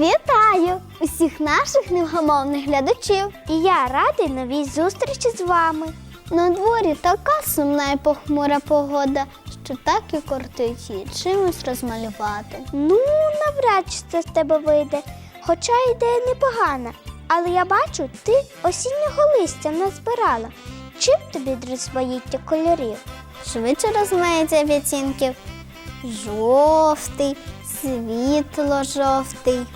Вітаю усіх наших невгамовних глядачів. І я радий новій зустрічі з вами. На дворі така сумна і похмура погода, що так і кортить її чимось розмалювати. Ну, навряд чи це з тебе вийде, хоча ідея непогана. Але я бачу, ти осіннього листя назбирала. Чим тобі розвоїття кольорів? Швидше розмається відтінків. Жовтий, світло-жовтий,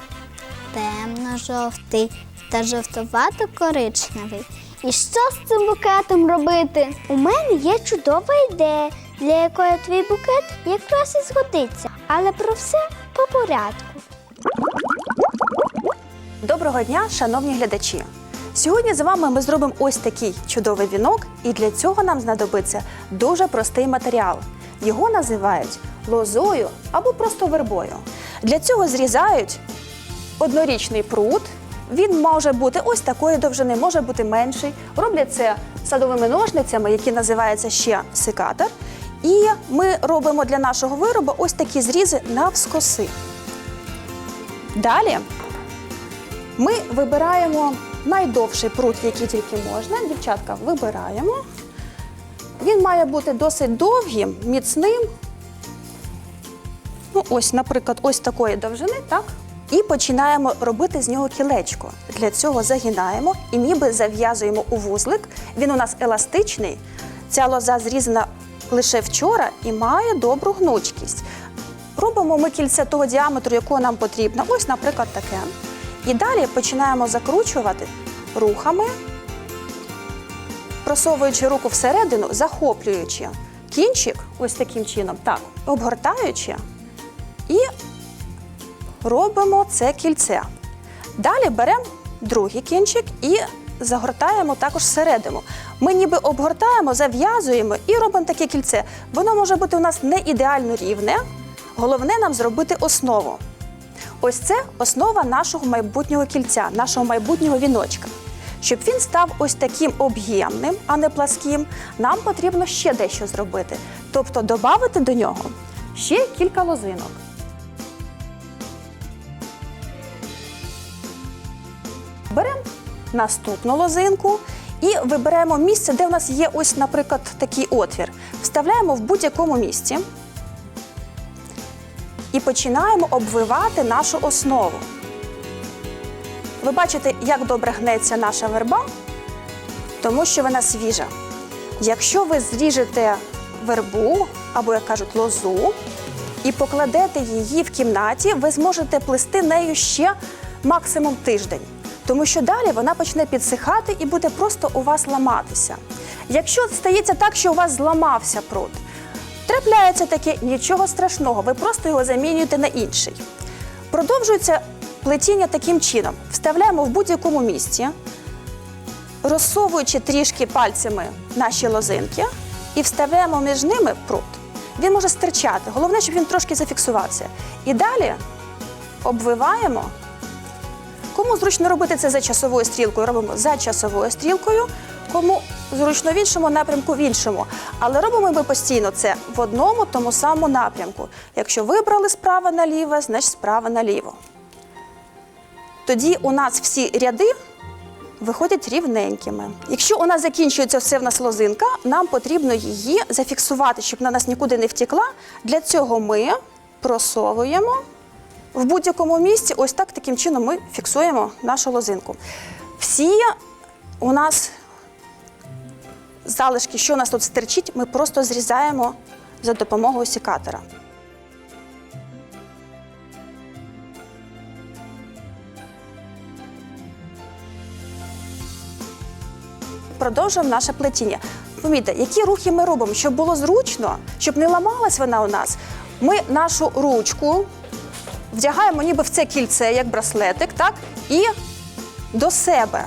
темно-жовтий та жовтувато-коричневий. І що з цим букетом робити? У мене є чудова ідея, для якої твій букет якраз і згодиться. Але про все по порядку. Доброго дня, шановні глядачі! Сьогодні з вами ми зробимо ось такий чудовий вінок, і для цього нам знадобиться дуже простий матеріал. Його називають лозою або просто вербою. Для цього зрізають однорічний прут. Він може бути ось такої довжини, може бути менший. Роблять це садовими ножницями, які називаються ще секатор. І ми робимо для нашого виробу ось такі зрізи навскоси. Далі ми вибираємо найдовший прут, який тільки можна. Дівчатка, вибираємо. Він має бути досить довгим, міцним. Ну, ось, наприклад, ось такої довжини, так? І починаємо робити з нього кілечко. Для цього загинаємо і ніби зав'язуємо у вузлик. Він у нас еластичний. Ця лоза зрізана лише вчора і має добру гнучкість. Робимо ми кільце того діаметру, якого нам потрібно. Ось, наприклад, таке. І далі починаємо закручувати рухами, просовуючи руку всередину, захоплюючи кінчик, ось таким чином, так, обгортаючи, і робимо це кільце. Далі беремо другий кінчик і загортаємо також всередину. Ми ніби обгортаємо, зав'язуємо і робимо таке кільце. Воно може бути у нас не ідеально рівне. Головне нам зробити основу. Ось це основа нашого майбутнього кільця, нашого майбутнього віночка. Щоб він став ось таким об'ємним, а не пласким, нам потрібно ще дещо зробити. Тобто додати до нього ще кілька лозинок. Наступну лозинку і вибираємо місце, де у нас є ось, наприклад, такий отвір. Вставляємо в будь-якому місці і починаємо обвивати нашу основу. Ви бачите, як добре гнеться наша верба, тому що вона свіжа. Якщо ви зріжете вербу або, як кажуть, лозу і покладете її в кімнаті, ви зможете плести нею ще максимум тиждень. Тому що далі вона почне підсихати і буде просто у вас ламатися. Якщо стається так, що у вас зламався прут, Трапляється таке нічого страшного, ви просто його замінюєте на інший. Продовжується плетіння таким чином: вставляємо в будь-якому місці, розсовуючи трішки пальцями наші лозинки, і вставляємо між ними прут. Він може стирчати, головне, щоб він трошки зафіксувався. І далі обвиваємо. Кому зручно робити це за часовою стрілкою, робимо за часовою стрілкою. Кому зручно в іншому напрямку в іншому. Але робимо ми постійно це в одному тому самому напрямку. Якщо вибрали справа наліво, значить справа наліво. Тоді у нас всі ряди виходять рівненькими. Якщо у нас закінчується все в нас лозинка, нам потрібно її зафіксувати, щоб вона нас нікуди не втекла. Для цього ми просовуємо в будь-якому місці. Ось так таким чином ми фіксуємо нашу лозинку. Всі у нас залишки, що у нас тут стерчить, ми просто зрізаємо за допомогою секатора. Продовжуємо наше плетіння. Помітьте, які рухи ми робимо, щоб було зручно, щоб не ламалась вона у нас. Ми нашу ручку вдягаємо ніби в це кільце, як браслетик, так? І до себе.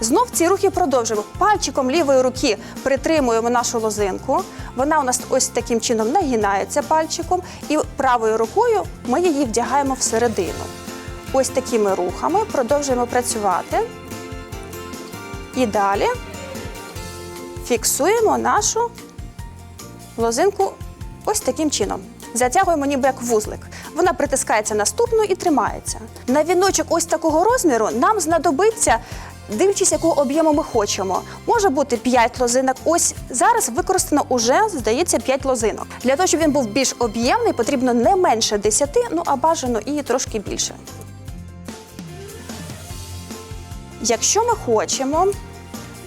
Знов ці рухи продовжуємо. Пальчиком лівої руки притримуємо нашу лозинку. Вона у нас ось таким чином нагинається пальчиком, і правою рукою ми її вдягаємо всередину. Ось такими рухами продовжуємо працювати. І далі фіксуємо нашу лозинку ось таким чином. Затягуємо ніби як вузлик. Вона притискається наступною і тримається. На віночок ось такого розміру нам знадобиться. Дивлячись, якого об'єму ми хочемо. Може бути 5 лозинок. Ось зараз використано уже, здається, 5 лозинок. Для того, щоб він був більш об'ємний, потрібно не менше 10, ну а бажано і трошки більше. Якщо ми хочемо,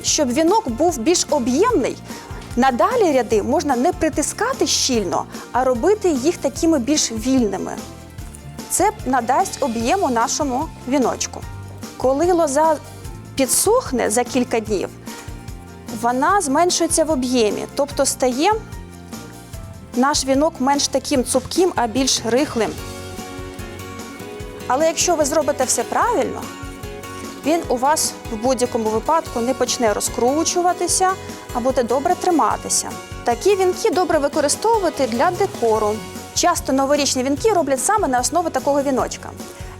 щоб вінок був більш об'ємний, надалі ряди можна не притискати щільно, а робити їх такими більш вільними. Це надасть об'єму нашому віночку. Коли лоза підсохне за кілька днів, вона зменшується в об'ємі, тобто стає наш вінок менш таким цупким, а більш рихлим. Але якщо ви зробите все правильно, він у вас в будь-якому випадку не почне розкручуватися, а буде добре триматися. Такі вінки добре використовувати для декору. Часто новорічні вінки роблять саме на основі такого віночка.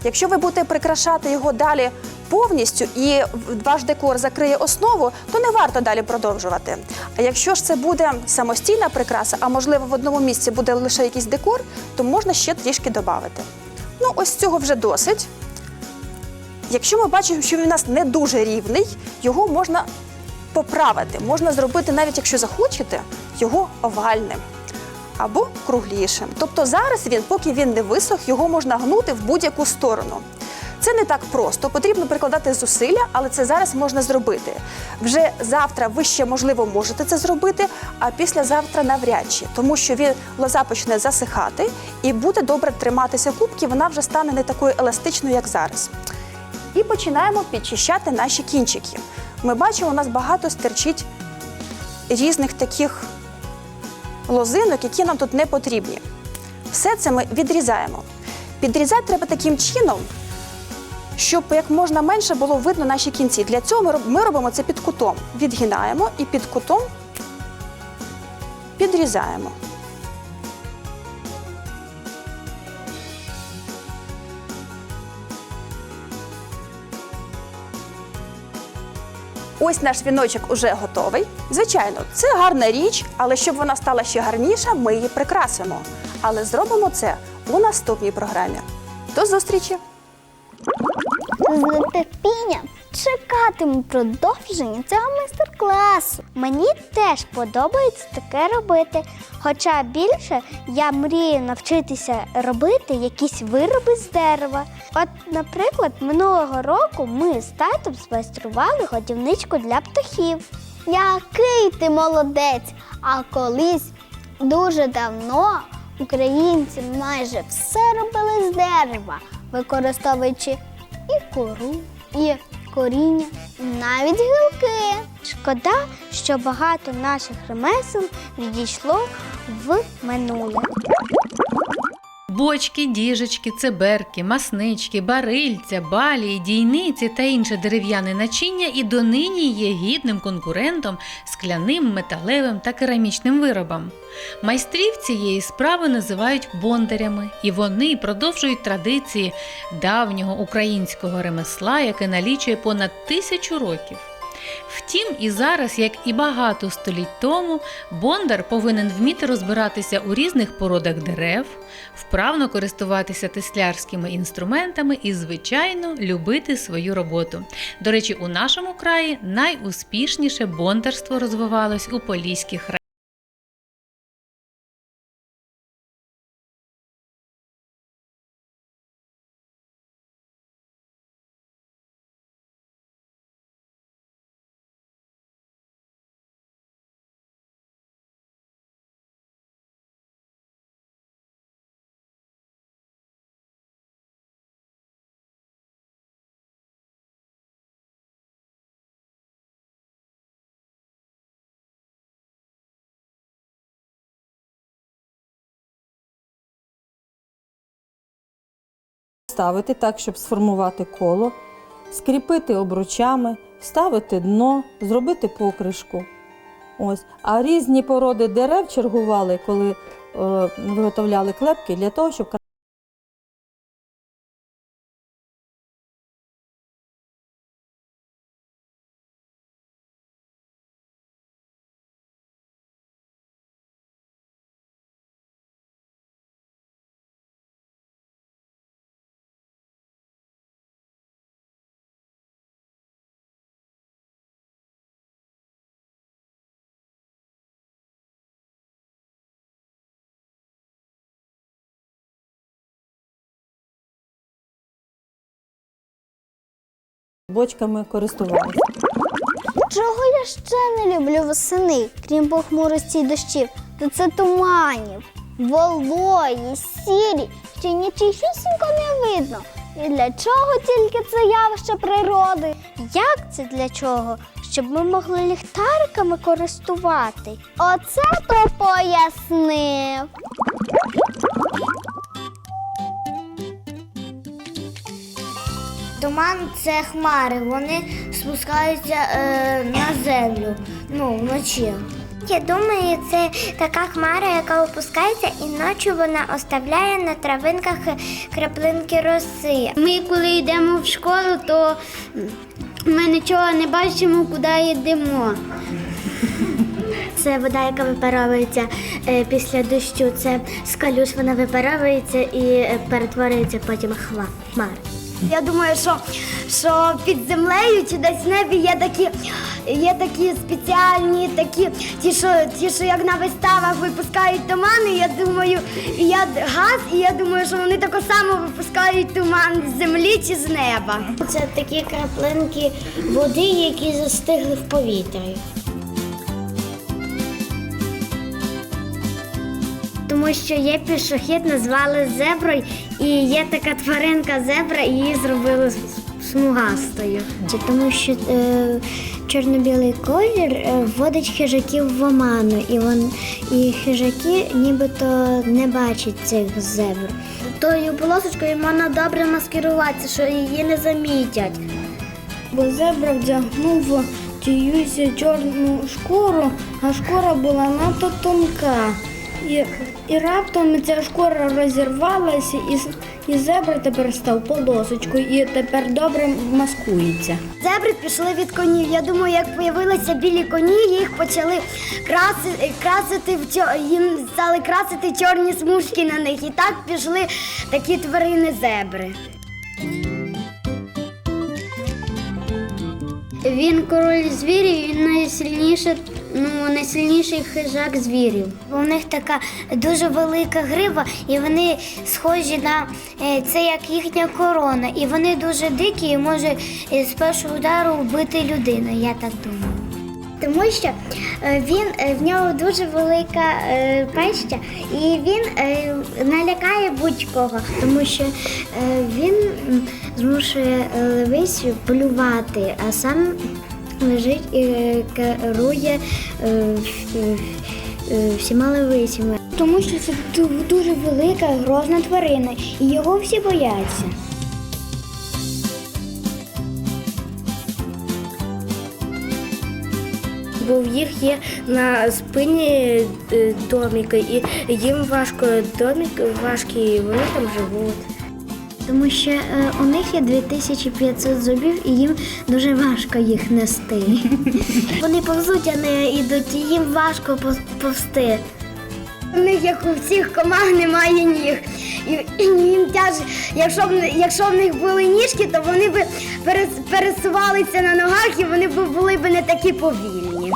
Якщо ви будете прикрашати його далі повністю і ваш декор закриє основу, то не варто далі продовжувати. А якщо ж це буде самостійна прикраса, а можливо в одному місці буде лише якийсь декор, то можна ще трішки додати. Ну, ось цього вже досить. Якщо ми бачимо, що він у нас не дуже рівний, його можна поправити. Можна зробити, навіть якщо захочете, його овальним або круглішим. Тобто зараз він, поки він не висох, його можна гнути в будь-яку сторону. Це не так просто, потрібно прикладати зусилля, але це зараз можна зробити. Вже завтра ви ще можливо можете це зробити, а післязавтра навряд чи, тому що він лоза почне засихати і буде добре триматися кубки, вона вже стане не такою еластичною, як зараз. І починаємо підчищати наші кінчики. Ми бачимо, у нас багато стерчить різних таких лозинок, які нам тут не потрібні. Все це ми відрізаємо. Підрізати треба таким чином, щоб як можна менше було видно наші кінці. Для цього ми роб- ми робимо це під кутом. Відгинаємо і під кутом підрізаємо. Ось наш віночок уже готовий. Звичайно, це гарна річ, але щоб вона стала ще гарніша, ми її прикрасимо. Але зробимо це у наступній програмі. До зустрічі! З нетерпінням чекатиму продовження цього майстер-класу. Мені теж подобається таке робити. Хоча більше я мрію навчитися робити якісь вироби з дерева. От, наприклад, минулого року ми з татом змайстрували годівничку для птахів. Який ти молодець! А колись дуже давно українці майже все робили з дерева, використовуючи і кору, і коріння, і навіть гілки. Шкода, що багато наших ремесел відійшло в минуле. Бочки, діжечки, циберки, маснички, барильця, балії, дійниці та інше дерев'яне начиння і донині є гідним конкурентом скляним, металевим та керамічним виробам. Майстрів цієї справи називають бондарями, і вони продовжують традиції давнього українського ремесла, яке налічує понад тисячу років. Втім, і зараз, як і багато століть тому, бондар повинен вміти розбиратися у різних породах дерев, вправно користуватися теслярськими інструментами і, звичайно, любити свою роботу. До речі, у нашому краї найуспішніше бондарство розвивалось у Поліських районах. Ставити так, щоб сформувати коло, скріпити обручами, вставити дно, зробити покришку. Ось. А різні породи дерев чергували, коли е, виготовляли клепки для того, щоб бочками користувалися. Чого я ще не люблю восени, крім похмурості й дощів, то це туманів, вологі, сірі, що нічогісінько не видно. І для чого тільки це явище природи? Як це для чого? Щоб ми могли ліхтариками користувати. Оце то пояснив. Туман це хмари, вони спускаються е, на землю ну, вночі. Я думаю, це така хмара, яка опускається, і ночі вона оставляє на травинках краплинки роси. Ми, коли йдемо в школу, то ми нічого не бачимо, куди йдемо. Це вода, яка випаровується е, після дощу. Це з калюш вона випаровується і е, перетворюється потім хмари. Я думаю, що, що під землею чи десь в небі є такі, є такі спеціальні, такі, ті, що, ті, що як на виставах випускають тумани, я думаю, і я газ, і я думаю, що вони так само випускають туман з землі чи з неба. Це такі краплинки води, які застигли в повітрі. Тому що є пішохід, назвали зеброю, і є така тваринка зебра, і її зробили смугастою. Це тому що е, чорно-білий колір е, вводить хижаків в оману, і, вон, і хижаки нібито не бачать цих зебр. Тою полосочкою можна добре маскируватися, що її не замітять. Бо зебра вдягнув чиюсь чорну шкуру, а шкура була надто тонка. І, і раптом ця шкура розірвалася, і, і зебра тепер став полосочкою і тепер добре маскується. Зебри пішли від конів. Я думаю, як з'явилися білі коні, їх почали красити, красити в чо- їм стали красити чорні смужки на них. І так пішли такі тварини зебри. Він король звірів, він найсильніший, ну, найсильніший хижак звірів. У них така дуже велика грива, і вони схожі на е, це як їхня корона. І вони дуже дикі і можуть е, з першого удару вбити людину, я так думаю. Тому що е, він е, в нього дуже велика паща, і він налякає будь-кого, тому що він змушує левицю полювати, а сам лежить і е, керує е, е, всіма левицями. Тому що це дуже велика грозна тварина, і його всі бояться. бо в їх є на спині доміки, і їм важко домік важкий, і вони там живуть. Тому що е, у них є 2500 зубів, і їм дуже важко їх нести. Вони повзуть, а не йдуть, і їм важко пов- повзти. У них, як у всіх комах, немає ніг. І, їм тяж, якщо б якщо в них були ніжки, то вони б пересувалися на ногах і вони б були б не такі повільні.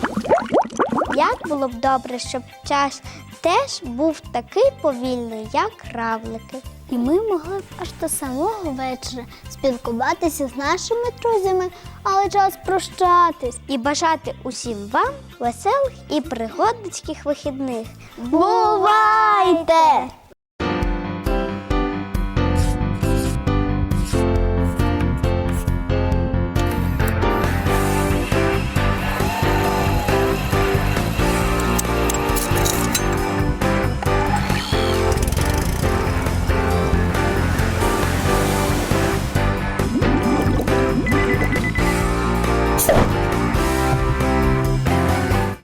Як було б добре, щоб час теж був такий повільний, як равлики. І ми могли б аж до самого вечора спілкуватися з нашими друзями, але час прощатись і бажати усім вам веселих і пригодницьких вихідних. Бувайте!